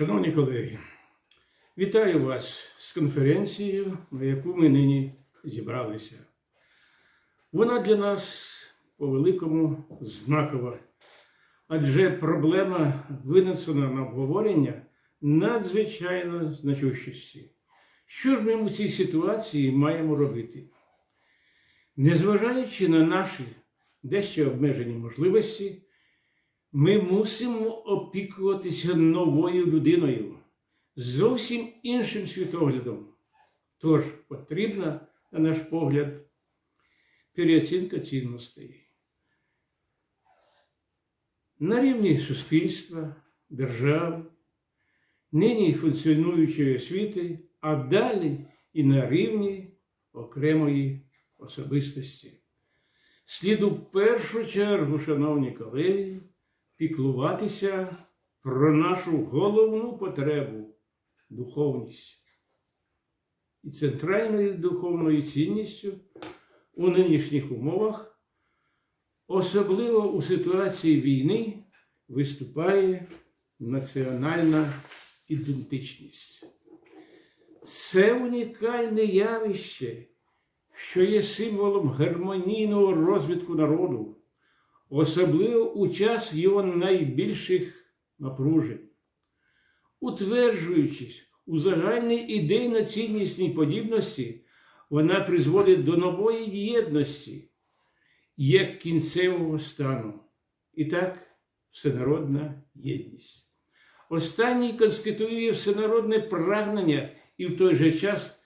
Шановні колеги, вітаю вас з конференцією, на яку ми нині зібралися. Вона для нас по-великому знакова, адже проблема, винесена на обговорення, надзвичайно значущості. Що ж ми у цій ситуації маємо робити? Незважаючи на наші дещо обмежені можливості, ми мусимо опікуватися новою людиною, зовсім іншим світоглядом. Тож потрібна, на наш погляд, переоцінка цінностей. На рівні суспільства, держави, нині функціонуючої освіти, а далі і на рівні окремої особистості. Слід у першу чергу, шановні колеги, піклуватися про нашу головну потребу духовність. І центральною духовною цінністю у нинішніх умовах, особливо у ситуації війни, виступає національна ідентичність. Це унікальне явище, що є символом гармонійного розвитку народу, особливо у час його найбільших напружень. Утверджуючись у загальній ідейно-ціннісній подібності, вона призводить до нової єдності як кінцевого стану. І так, всенародна єдність. Останній конституює всенародне прагнення і в той же час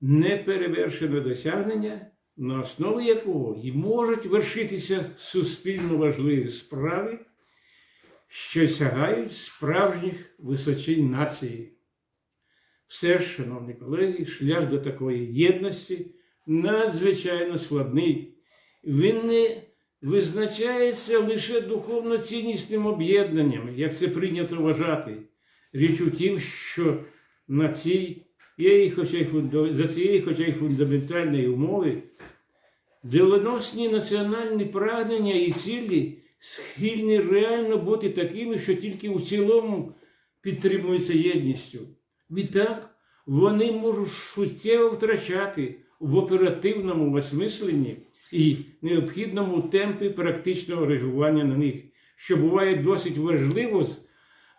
неперевершене досягнення, на основі якого і можуть вершитися суспільно важливі справи, що сягають справжніх височинь нації. Все ж, шановні колеги, шлях до такої єдності надзвичайно складний. Він не визначається лише духовно ціннісним об'єднанням, як це прийнято вважати. Річ у тім, що на цій хоча й за цієї, хоча й фундаментальної умови, доленосні національні прагнення і цілі схильні реально бути такими, що тільки у цілому підтримуються єдністю. Відтак вони можуть суттєво втрачати в оперативному осмисленні і необхідному темпі практичного реагування на них, що буває досить важливо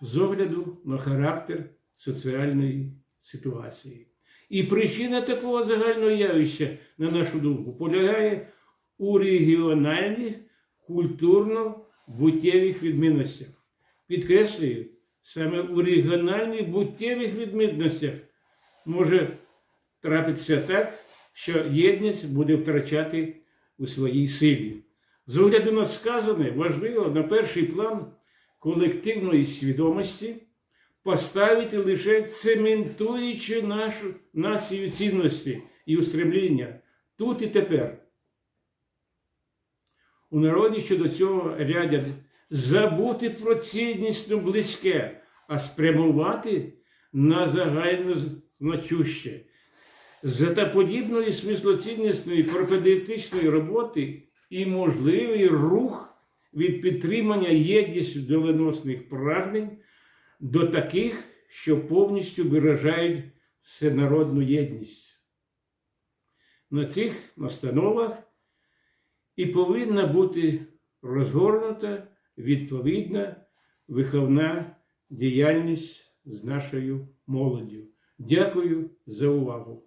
з огляду на характер соціальної ситуації. І причина такого загального явища, на нашу думку, полягає у регіональних культурно-буттєвих відмінностях. Підкреслюю, саме у регіональних буттєвих відмінностях може трапитися так, що єдність буде втрачати у своїй силі. З огляду на сказане, важливо на перший план колективної свідомості поставити лише цементуючи нашу націю цінності і устремління тут і тепер. У народі щодо цього рядять забути про ціннісно близьке, а спрямувати на загально значуще. За подібної смислоціннісної пропедевтичної роботи і можливий рух від підтримання єдністю доленосних прагнень до таких, що повністю виражають всенародну єдність. На цих настановах і повинна бути розгорнута відповідна виховна діяльність з нашою молоддю. Дякую за увагу.